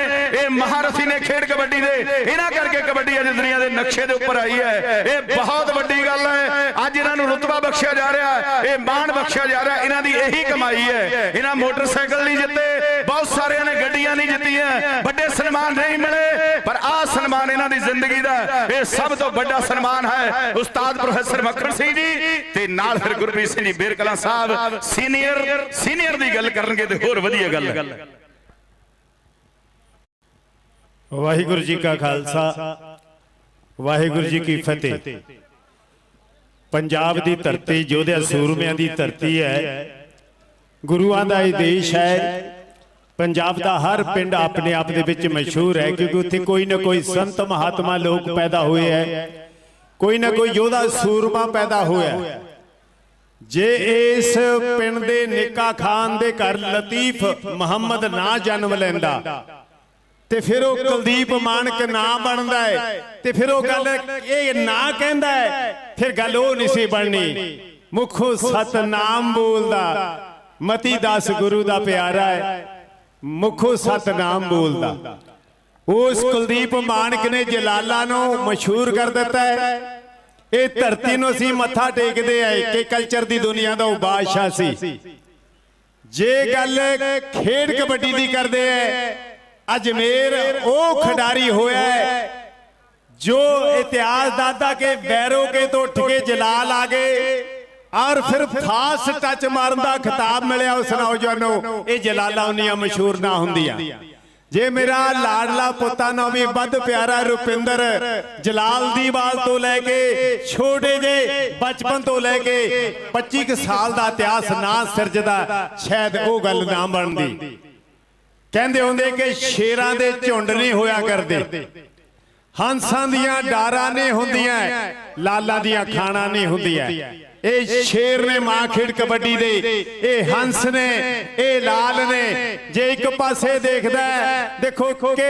ਇਹ ਮਹਾਰਥੀ ਨੇ ਖੇਡ ਕਬੱਡੀ ਦੇ। ਇਹਨਾਂ ਕਰਕੇ ਕਬੱਡੀ ਅੱਜ ਦੁਨੀਆ ਦੇ ਨਕਸ਼ੇ ਦੇ ਉੱਪਰ ਆਈ ਹੈ। ਇਹ ਬਹੁਤ ਵੱਡੀ ਗੱਲ ਹੈ। ਅੱਜ ਇਹਨਾਂ ਨੂੰ ਰੁਤਬਾ ਬਖਸ਼ਿਆ ਜਾ ਰਿਹਾ ਹੈ। ਇਹ ਮਾਣ ਬਖਸ਼ਿਆ ਜਾ ਰਿਹਾ ਇਹਨਾਂ ਦੀ ਇਹੀ ਕਮਾਈ ਹੈ। ਇਹਨਾਂ ਮੋਟਰਸਾਈਕਲ ਨਹੀਂ ਜਿੱਤੇ। ਬਹੁਤ ਸਾਰਿਆਂ ਨੇ ਗੱਡੀਆਂ ਨਹੀਂ ਜਿੱਤੀਆਂ। ਵੱਡੇ ਸਨਮਾਨ ਨਹੀਂ ਮਿਲੇ। ਪਰ ਆਹ ਸਨਮਾਨ ਇਹਨਾਂ ਦੀ ਜ਼ਿੰਦਗੀ ਦਾ ਇਹ ਸਭ ਤੋਂ ਵੱਡਾ ਸਨਮਾਨ ਹੈ। ਉਸਤਾਦ ਪ੍ਰੋਫੈਸਰ ਮੱਖਣ ਸਿੰਘ ਜੀ ਤੇ ਨਾਲ ਫਿਰ ਗੁਰਪ੍ਰੀਤ ਸਿੰਘ ਜੀ, ਬੇਰਕਲਾਂ ਸਾਹਿਬ, ਸੀਨੀਅਰ ਸੀਨੀਅਰ ਦੀ ਗੱਲ ਕਰਨਗੇ ਤੇ ਹੋਰ ਵਧੀਆ ਗੱਲ ਹੈ। ਵਾਹਿਗੁਰੂ ਜੀ ਕਾ ਖਾਲਸਾ ਵਾਹਿਗੁਰੂ ਜੀ ਕੀ ਫਤਿਹ। ਪੰਜਾਬ ਦੀ ਧਰਤੀ ਯੋਧਿਆਂ ਸੂਰਮਿਆਂ ਦੀ ਧਰਤੀ ਹੈ। ਗੁਰੂਆਂ ਦਾ ਇਹ ਦੇਸ਼ ਹੈ। ਪੰਜਾਬ ਦਾ ਹਰ ਪਿੰਡ ਆਪਣੇ ਆਪ ਦੇ ਵਿੱਚ ਮਸ਼ਹੂਰ ਹੈ ਕਿਉਂਕਿ ਉੱਥੇ ਕੋਈ ਨਾ ਕੋਈ ਸੰਤ ਮਹਾਤਮਾ ਲੋਕ ਪੈਦਾ ਹੋਏ ਹੈ। ਕੋਈ ਨਾ ਕੋਈ ਯੋਧਾ ਸੂਰਮਾ ਪੈਦਾ ਹੋਇਆ। ਜੇ ਇਸ ਪਿੰਡ ਦੇ ਨਿੱਕਾ ਖਾਨ ਦੇ ਘਰ ਲਤੀਫ ਮੁਹੰਮਦ ਨਾ ਜਨਮ ਲੈਂਦਾ। ਤੇ ਫਿਰ ਉਹ ਕੁਲਦੀਪ ਮਾਨਕ ਨਾ ਬਣਦਾ ਹੈ ਤੇ ਫਿਰ ਉਹ ਗੱਲ ਇਹ ਨਾ ਕਹਿੰਦਾ ਹੈ ਫਿਰ ਗੱਲ ਉਹ ਨਹੀਂ ਸੀ ਬਣਨੀ। ਮੁਖੋਂ ਸਤਨਾਮ ਬੋਲਦਾ। ਮਤੀ ਦਾਸ ਗੁਰੂ ਦਾ ਪਿਆਰਾ ਹੈ ਮੁਖੋਂ ਸਤਨਾਮ ਬੋਲਦਾ। ਉਸ ਕੁਲਦੀਪ ਮਾਨਕ ਨੇ ਜਲਾਲਾ ਨੂੰ ਮਸ਼ਹੂਰ ਕਰ ਦਿੱਤਾ ਹੈ ਇਹ ਧਰਤੀ ਨੂੰ ਅਸੀਂ ਮੱਥਾ ਟੇਕਦੇ ਆ। ਕਿ ਕਲਚਰ ਦੀ ਦੁਨੀਆ ਦਾ ਉਹ ਬਾਦਸ਼ਾਹ ਸੀ। ਜੇ ਗੱਲ ਖੇਡ ਕਬੱਡੀ ਦੀ ਕਰਦੇ ਐ ਅਜਮੇਰ, ਉਹ ਖਿਡਾਰੀ ਹੋਇਆ ਜੋ ਇਤਿਹਾਸ ਦਾਦਾ ਕੇ ਵੈਰੋ ਕੇ ਤੋਂ ਉੱਠ ਕੇ ਜਲਾਲ ਆ ਗਏ, ਔਰ ਫਿਰ ਫਾਸ ਟੱਚ ਮਾਰਨ ਦਾ ਖਿਤਾਬ ਮਿਲਿਆ ਉਸ ਨੌਜਵਾਨ ਨੂੰ ਇਹ ਜਲਾਲਾ ਉਨੀਆਂ ਮਸ਼ਹੂਰ ਨਾ ਹੁੰਦੀਆਂ। ਜੇ ਮੇਰਾ ਲਾਡਲਾ ਪੁੱਤਾਂ ਨੂੰ ਵੀ ਵੱਧ ਪਿਆਰਾ ਰੁਪਿੰਦਰ ਜਲਾਲ ਦੀ ਬਾਲ ਤੋਂ ਲੈ ਕੇ, ਛੋਟੇ ਜੇ ਬਚਪਨ ਤੋਂ ਲੈ ਕੇ 25 ਕੁ ਸਾਲ ਦਾ ਇਤਿਹਾਸ ਨਾ ਸਿਰਜਦਾ, ਸ਼ਾਇਦ ਉਹ ਗੱਲ ਨਾ ਬਣਦੀ। ਕਹਿੰਦੇ ਹੁੰਦੇ ਕਿ ਸ਼ੇਰਾਂ ਦੇ ਝੁੰਡ ਨਹੀਂ ਹੋਇਆ ਕਰਦੇ। ਹੰਸਾਂ ਦੀਆਂ ਡਾਰਾਂ ਨਹੀਂ ਹੁੰਦੀਆਂ, ਲਾਲਾਂ ਦੀਆਂ ਖਾਣਾ ਨਹੀਂ ਹੁੰਦੀਆਂ। ਇਹ ਸ਼ੇਰ ਨੇ ਮਾਂ ਖੇਡ ਕਬੱਡੀ ਦੇ। ਇਹ ਹੰਸ ਨੇ ਇਹ ਲਾਲ ਨੇ। ਜੇ ਇੱਕ ਪਾਸੇ ਦੇਖਦਾ ਦੇਖੋ ਕਿ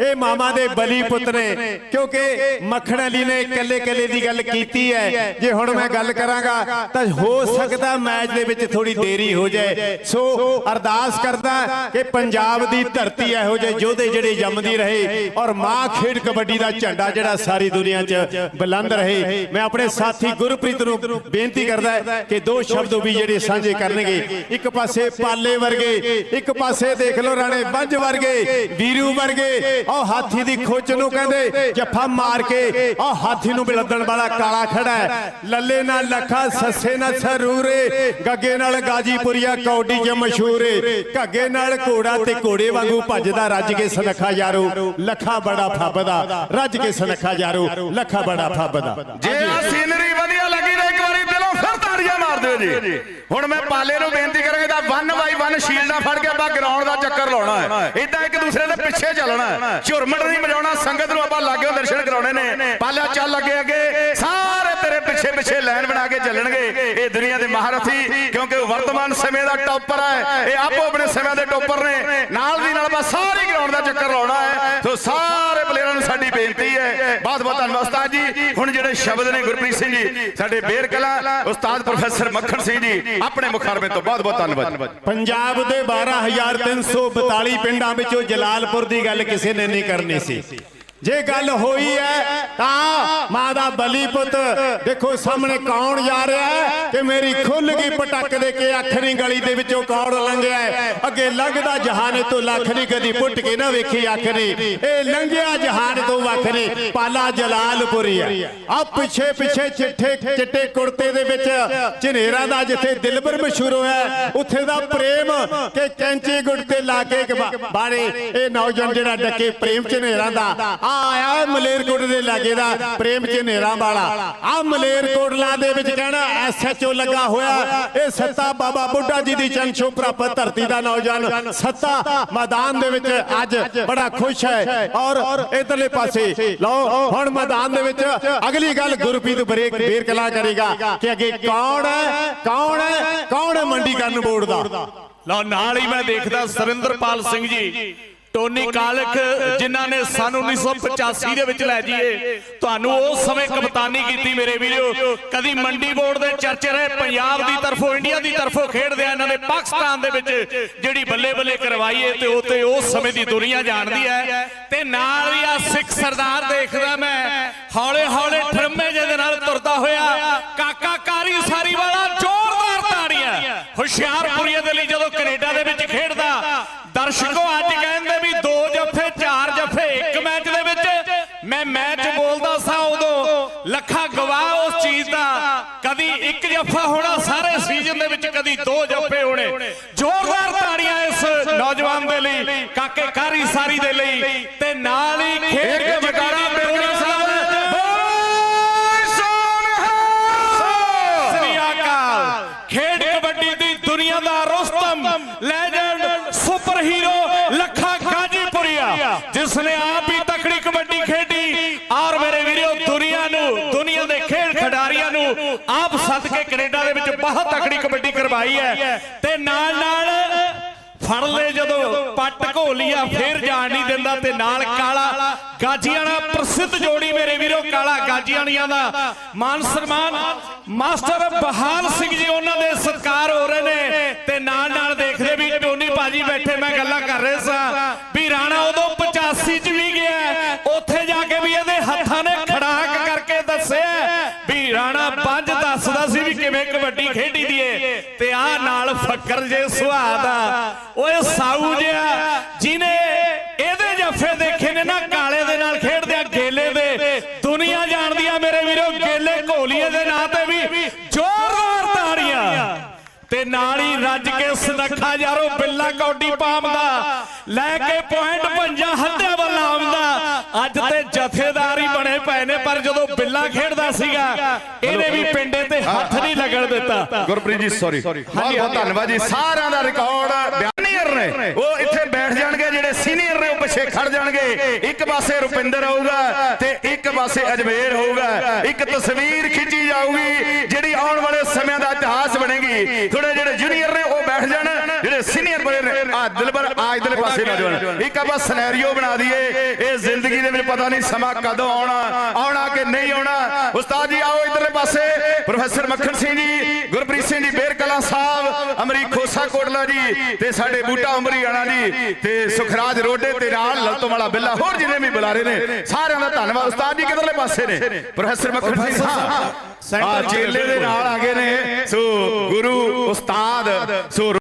ਇਹ ਮਾਮਾ ਦੇ ਬਲੀ ਪੁੱਤ ਨੇ। ਕਿਉਂਕਿ ਮੱਖਣ ਅਲੀ ਨੇ ਇਕੱਲੇ ਇਕੱਲੇ ਦੀ ਗੱਲ ਕੀਤੀ ਹੈ। ਜੇ ਹੁਣ ਮੈਂ ਗੱਲ ਕਰਾਂਗਾ ਤਾਂ ਹੋ ਸਕਦਾ ਮੈਚ ਦੇ ਵਿੱਚ ਥੋੜੀ ਦੇਰੀ ਹੋ ਜਾਏ। ਸੋ ਅਰਦਾਸ ਕਰਦਾ ਕਿ ਪੰਜਾਬ ਦੀ ਧਰਤੀ ਇਹੋ ਜਿਹੇ ਯੋਧੇ ਜਿਹੜੇ ਜੰਮਦੀ ਰਹੇ ਔਰ ਮਾਂ ਖੇਡ ਕਬੱਡੀ ਦਾ ਝੰਡਾ ਜਿਹੜਾ ਸਾਰੀ ਦੁਨੀਆ 'ਚ ਬੁਲੰਦ ਰਹੇ ਮੈਂ ਆਪਣੇ ਸਾਥੀ ਗੁਰਪ੍ਰੀਤ ਨੂੰ ਬੇਨਤੀ ਕਰਦਾ ਹੈ ਕਿ ਦੋ ਸ਼ਬਦ ਵੀ ਜਿਹੜੇ ਸਾਂਝੇ ਕਰਨਗੇ। ਇੱਕ ਪਾਸੇ ਪਾਲੇ ਵਰਗੇ, ਇੱਕ ਪਾਸੇ ਦੇਖ ਲਓ ਰਾਣੇ, ਬੰਜ ਵਰਗੇ, ਵੀਰੂ ਵਰਗੇ। ਉਹ ਹਾਥੀ ਦੀ ਖੋਚ ਨੂੰ ਕਹਿੰਦੇ ਜੱਫਾ ਮਾਰ ਕੇ ਉਹ ਹਾਥੀ ਨੂੰ ਬਿਲਦਣ ਵਾਲਾ ਕਾਲਾ ਖੜਾ ਹੈ। ਲੱਲੇ ਨਾਲ ਲੱਖਾ, ਸੱਸੇ ਨਾਲ ਸਰੂਰੇ, ਗੱਗੇ ਨਾਲ ਗਾਜੀਪੁਰੀਆ ਕੌਡੀ ਚ ਮਸ਼ਹੂਰ ਏ। ਘੱਗੇ ਨਾਲ ਘੋੜਾ ਤੇ ਘੋੜੇ ਵਾਂਗੂ ਭੱਜਦਾ ਰੱਜ ਕੇ ਸਨਖਾ ਯਾਰੋ, ਲੱਖਾ ਬੜਾ ਫੱਬਦਾ, ਰੱਜ ਕੇ ਸਨਖਾ ਯਾਰੋ, ਲੱਖਾ ਬੜਾ ਫੱਬਦਾ। ਜੇ ਆ ਸੀਨਰੀ ਵਧੀਆ ਲੱਗੀ ਜੀ। ਹੁਣ ਮੈਂ ਪਾਲੇ ਨੂੰ ਬੇਨਤੀ ਕਰਾਂਗਾ ਤਾਂ ਵਨ ਬਾਈ ਵਨ ਸ਼ੀਲਡਾਂ ਫੜ ਕੇ ਆਪਾਂ ਗਰਾਊਂਡ ਦਾ ਚੱਕਰ ਲਾਉਣਾ ਹੈ। ਇਦਾਂ ਇੱਕ ਦੂਸਰੇ ਦੇ ਪਿੱਛੇ ਚੱਲਣਾ ਹੈ। ਝੁਰਮਟ ਨਹੀਂ ਵਜਾਉਣਾ ਸੰਗਤ ਨੂੰ ਆਪਾਂ ਲਾਗੇ ਦਰਸ਼ਨ ਕਰਾਉਣੇ ਨੇ। ਪਾਲਾ ਚੱਲ ਅੱਗੇ ਅੱਗੇ। ਪਿੱਛੇ ਲਾਈਨ ਬਣਾ ਕੇ ਚੱਲਣਗੇ। ਇਹ ਦੁਨੀਆ ਦੇ ਮਹਾਰਥੀ, ਕਿਉਂਕਿ ਵਰਤਮਾਨ ਸਮੇਂ ਦਾ ਟੌਪਰ ਹੈ। ਇਹ ਆਪੋ ਆਪਣੇ ਸਮੇਂ ਦੇ ਟੌਪਰ ਨੇ। ਨਾਲ ਦੀ ਨਾਲ ਆਪਾਂ ਸਾਰੀ ਗਰਾਊਂਡ ਦਾ ਚੱਕਰ ਲਾਉਣਾ ਹੈ। ਸੋ ਸਾਰੇ ਪਲੇਅਰਾਂ ਨੂੰ ਸਾਡੀ ਬੇਨਤੀ ਹੈ। ਬਹੁਤ ਬਹੁਤ ਧੰਨਵਾਦ ਉਸਤਾਦ ਜੀ। ਹੁਣ ਜਿਹੜੇ ਸ਼ਬਦ ਨੇ ਗੁਰਪ੍ਰੀਤ ਸਿੰਘ ਜੀ, ਸਾਡੇ ਬੇਰ ਕਲਾ, ਉਸਤਾਦ ਪ੍ਰੋਫੈਸਰ ਮੱਖਣ ਸਿੰਘ ਜੀ, ਆਪਣੇ ਮੁਖਾਰਬੇ ਤੋਂ ਬਹੁਤ ਬਹੁਤ ਧੰਨਵਾਦ। ਪੰਜਾਬ ਦੇ 12342 ਪਿੰਡਾਂ ਵਿੱਚੋਂ ਜਲਾਲਪੁਰ ਦੀ ਗੱਲ ਕਿਸੇ ਨੇ ਨਹੀਂ ਕਰਨੀ ਸੀ। ਜੇ ਗੱਲ ਹੋਈ ਹੈ ਤਾਂ ਮਾਂ ਦਾ ਬਲੀ ਪੁੱਤ ਦੇਖੋ ਸਾਹਮਣੇ ਕੌਣ ਜਾ ਰਿਹਾ ਹੈ ਕਿ ਮੇਰੀ ਖੁੱਲ ਗਈ ਪਟਕ ਦੇ ਕੇ ਅੱਖ ਨਹੀਂ ਗਲੀ ਦੇ ਵਿੱਚੋਂ ਕੌਣ ਲੰਘਿਆ ਅੱਗੇ ਲੰਘਦਾ ਜਹਾਨ ਤੋਂ ਲੱਖ ਨਹੀਂ ਕਦੀ ਪੁੱਟ ਕੇ ਨਾ ਵੇਖੀ ਅੱਖ ਨਹੀਂ। ਇਹ ਲੰਘਿਆ ਜਹਾਨ ਤੋਂ ਵੱਖ ਨਹੀਂ ਪਾਲਾ ਜਲਾਲਪੁਰੀ ਹੈ। ਆ ਪਿੱਛੇ ਪਿੱਛੇ ਚਿੱਠੇ ਚਿੱਟੇ ਕੁੜਤੇ ਦੇ ਵਿੱਚ ਝਨੇਰਾ ਦਾ ਜਿੱਥੇ ਦਿਲਬਰ ਮਸ਼ਹੂਰ ਹੋਇਆ ਉੱਥੇ ਦਾ ਪ੍ਰੇਮ ਕਿ ਕੈਂਚੀ ਗੁੱਟ ਤੇ ਲਾ ਕੇ ਬਾਰੇ ਇਹ ਨੌਜਵਾਨ ਜਿਹੜਾ ਡੱਕੇ ਪ੍ਰੇਮ ਝਨੇਰਾ ਦਾ ਆ ਆਇਆ ਮਲੇਰਕੋਟ ਦੇ ਲਾਗੇ ਦਾ ਪ੍ਰੇਮ ਚਨੇਰਾ ਵਾਲਾ। ਆ ਮਲੇਰਕੋਟਲਾ ਦੇ ਵਿੱਚ ਕਹਿਣਾ ਐਸਐਚਓ ਲੱਗਾ ਹੋਇਆ। ਇਹ ਸੱਤਾ ਬਾਬਾ ਬੁੱਢਾ ਜੀ ਦੀ ਚੰਸ਼ੋ ਪ੍ਰਾਪਤ ਧਰਤੀ ਦਾ ਨੌਜਵਾਨ। ਸੱਤਾ ਮੈਦਾਨ ਦੇ ਵਿੱਚ ਅੱਜ ਬੜਾ ਖੁਸ਼ ਹੈ। ਔਰ ਇਧਰਲੇ ਪਾਸੇ ਲਓ ਹੁਣ ਮੈਦਾਨ ਦੇ ਵਿੱਚ ਅਗਲੀ ਗੱਲ ਗੁਰਪ੍ਰੀਤ ਬਰੇਕ ਬੇਰ ਕਲਾ ਕਰੇਗਾ ਕਿ ਅੱਗੇ ਕੌਣ ਹੈ ਕੌਣ ਹੈ ਕੌਣ ਹੈ ਮੰਡੀਕਰਨ ਬੋਰਡ ਦਾ? ਲਓ ਨਾਲ ਹੀ ਮੈਂ ਦੇਖਦਾ ਸਰਿੰਦਰਪਾਲ ਸਿੰਘ ਜੀ। ਟੋਨੀ ਕਾਲਖ ਜਿਨ੍ਹਾਂ ਨੇ ਸਨ 1985 ਦੇ ਵਿੱਚ ਲੈ ਜੀਏ ਤੁਹਾਨੂੰ ਉਸ ਸਮੇਂ ਕਪਤਾਨੀ ਕੀਤੀ ਮੇਰੇ ਵੀਰੋ। ਕਦੀ ਮੰਡੀ ਬੋਰਡ ਦੇ ਚਰਚੇ ਰਹੇ ਪੰਜਾਬ ਦੀ ਤਰਫੋਂ ਇੰਡੀਆ ਦੀ ਤਰਫੋਂ ਖੇਡਦੇ ਆ ਇਹਨਾਂ ਨੇ ਪਾਕਿਸਤਾਨ ਦੇ ਵਿੱਚ ਜਿਹੜੀ ਬੱਲੇ ਬੱਲੇ ਕਰਵਾਈ ਏ ਤੇ ਉਹ ਤੇ ਉਸ ਸਮੇਂ ਦੀ ਦੁਨੀਆ ਜਾਣਦੀ ਹੈ। ਤੇ ਨਾਲ ਹੀ ਆ ਸਿੱਖ ਸਰਦਾਰ ਦੇਖਦਾ ਮੈਂ। ਹੌਲੇ ਹੌਲੇ ਠਰਮੇ ਜਿਹੇ ਦੇ ਨਾਲ ਤੁਰਦਾ ਹੋਇਆ। ਕਾਕਾ ਕਾਰੀ ਸਾਰੀ ਵਾਲਾ ਜ਼ੋਰਦਾਰ ਤਾੜੀਆਂ। ਹੁਸ਼ਿਆਰਪੁਰੀਏ ਦੇ ਲਈ ਜਦੋਂ ਕੈਨੇਡਾ ਦੇ ਵਿੱਚ ਖੇਡਦਾ ਦਰਸ਼ਕੋ ਅੱਜ ਕਹਿੰਦੇ ਕਦੀ ਦੋ ਜੱਫੇ ਹੋਣੇ। ਜ਼ੋਰਦਾਰ ਤਾੜੀਆਂ ਇਸ ਨੌਜਵਾਨ ਦੇ ਲਈ, ਕਾਕੇ ਕਾਰੀ ਸਾਰੀ ਦੇ ਲਈ ਤੇ ਨਾਲ ਹੀ ਖੇਡ ਕੇ ਜਗਾਰਾ ਪਿੰਗਲਾ ਸਾਹਿਬ ਸ੍ਰੀ ਅਕਾਲ ਖੇਡ ਕਬੱਡੀ ਦੀ ਦੁਨੀਆ ਦਾ Rustam legend super hero Lakha Gazipuria ਜਿਸ ਨੇ ਆਪ ਹੀ ਤਕੜੀ ਕਬੱਡੀ ਖੇਡੀ ਔਰ ਮੇਰੇ ਵੀਰੋ ਦੁਨੀਆ ਨੂੰ ਦੁਨੀਆ ਦੇ ਖੇਡ ਖਿਡਾਰੀਆਂ ਨੂੰ ਆਪ ਸੱਦ ਕੇ ਕੈਨੇਡਾ ਦੇ ਵਿੱਚ ਬਹੁਤ ਤਕੜੀ ਕਬੱਡੀ ਕਰਵਾਈ ਹੈ ਤੇ ਨਾਲ ਨਾਲ ਫੜ ਲੈ ਜਦੋਂ ਪੱਟ ਘੋਲੀਆ ਫੇਰ ਜਾਣ ਨਹੀਂ ਦਿੰਦਾ ਤੇ ਨਾਲ ਕਾਲਾ ਗਾਜੀਆਣਾ ਪ੍ਰਸਿੱਧ ਜੋੜੀ ਮੇਰੇ ਵੀਰੋ ਕਾਲਾ ਗਾਜੀਆਣੀਆਂ ਦਾ। ਮਾਨ ਸਨਮਾਨ ਮਾਸਟਰ ਬਹਾਲ ਸਿੰਘ ਜੀ ਉਹਨਾਂ ਦੇ ਸਤਕਾਰ ਹੋ ਰਹੇ ਨੇ। ਤੇ ਨਾਲ ਨਾਲ ਦੇਖਦੇ ਵੀ ਟੋਨੀ ਭਾਜੀ ਬੈਠੇ ਮੈਂ ਗੱਲਾਂ ਕਰ ਰਹੇ ਸਾਂ। ਵੀ ਰਾਣਾ ਉਦੋਂ 85 ਚ ਵੀ ਗਿਆ। ਨਾਲ ਫੱਕਰ ਜੇ ਸੁਹਾਗ ਦਾ ਓਏ ਸਾਊ ਜਿਹਾ ਜਿਨੇ ਇਹਦੇ ਜੱਫੇ ਦੇਖੇ ਨੇ ਨਾ ਕਾਲੇ ਦੇ ਨਾਲ ਖੇਡਦਿਆਂ ਗੇਲੇ ਦੇ। ਦੁਨੀਆ ਜਾਣਦੀ ਆ ਮੇਰੇ ਵੀਰੋ ਗੇਲੇ ਘੋਲੀਏ ਦੇ ਨਾਂ ਤੇ ਵੀ ਜ਼ੋਰਦਾਰ ਤਾੜੀਆਂ। ਤੇ ਨਾਲ ਹੀ ਰੱਜ ਕੇ ਸਨੱਖਾ ਯਾਰੋ ਬਿੱਲਾ ਕੌਡੀ ਪਾਮਦਾ ਲੈ ਕੇ ਪੁਆਇੰਟ ਪੰਜਾ ਹੱਦੇ ਬਿੱਲਾ ਖੇਡਦਾ ਸੀਗਾ। ਇਹਨੇ ਵੀ ਪਿੰਡੇ ਤੇ ਹੱਥ ਨਹੀਂ ਲੱਗਣ ਦਿੱਤਾ। ਗੁਰਪ੍ਰੀਤ ਜੀ ਸੌਰੀ ਬਹੁਤ ਬਹੁਤ ਧੰਨਵਾਦ ਜੀ। ਸਾਰਿਆਂ ਦਾ ਰਿਕਾਰਡ ਸੀਨੀਅਰ ਨੇ। ਉਹ ਇੱਥੇ ਬੈਠ ਜਾਣਗੇ ਜਿਹੜੇ ਸੀਨੀਅਰ ਨੇ ਉਹ ਪਿੱਛੇ ਖੜ ਜਾਣਗੇ। ਇੱਕ ਪਾਸੇ ਰੁਪਿੰਦਰ ਆਊਗਾ ਤੇ ਇੱਕ ਪਾਸੇ ਅਜਮੇਰ ਹੋਊਗਾ। ਇੱਕ ਤਸਵੀਰ ਖਿੱਚੀ ਜਾਊਗੀ ਜਿਹੜੀ ਆਉਣ ਵਾਲੇ ਸਮਿਆਂ ਦਾ ਇਤਿਹਾਸ ਬਣੇਗੀ। ਥੋੜੇ ਜਿਹੜੇ ਜੂਨੀਅਰ ਨੇ ਉਹ ਬੈਠ ਜਾਣ। ਜਿਹੜੇ ਸੀਨੀਅਰ ਬਣੇ ਨੇ। ਆ ਦਿਲਬਰ ਪਾਸੇ ਨੌਜਵਾਨ ਇੱਕ ਆਪਾਂ ਸਿਨੈਰੀਓ ਬਣਾ ਦਈਏ। ਇਹ ਜ਼ਿੰਦਗੀ ਦੇ ਵਿੱਚ ਪਤਾ ਨਹੀਂ ਸਮਾਂ ਕਦੋਂ ਆਉਣਾ ਆਉਣਾ। ਕਿ ਨਹੀਂ ਆਉਣਾ। ਉਸਤਾਦ ਜੀ ਆਓ ਇਧਰਲੇ ਪਾਸੇ। ਪ੍ਰੋਫੈਸਰ ਮੱਖਣ ਸਿੰਘ ਜੀ ਗੁਰਪ੍ਰੀਤ ਸਿੰਘ ਜੀ ਬੇਰ ਕਲਾਂ ਸਾਹਿਬ ਅਮਰੀਕ ਖੋਸਾ ਕੋਟਲਾ ਜੀ ਤੇ ਸਾਡੇ ਬੂਟਾ ਉਮਰੀਆਣਾ ਜੀ ਤੇ ਸੁਖਰਾਜ ਰੋਡੇ ਤੇ ਨਾਲ ਲਲਤੋਂ ਵਾਲਾ ਬਿੱਲਾ ਹੋਰ ਜਿਹਨੇ ਵੀ ਬੁਲਾਰੇ ਨੇ ਸਾਰਿਆਂ ਦਾ ਧੰਨਵਾਦ। ਉਸਤਾਦ ਜੀ ਕਿਧਰਲੇ ਪਾਸੇ ਨੇ? ਪ੍ਰੋਫੈਸਰ ਮੱਖਣ ਸਿੰਘ ਹਾਂ ਆ ਚੇਲੇ ਦੇ ਨਾਲ ਆ ਗਏ ਨੇ। ਸੋ ਗੁਰੂ ਉਸਤਾਦ ਸੋ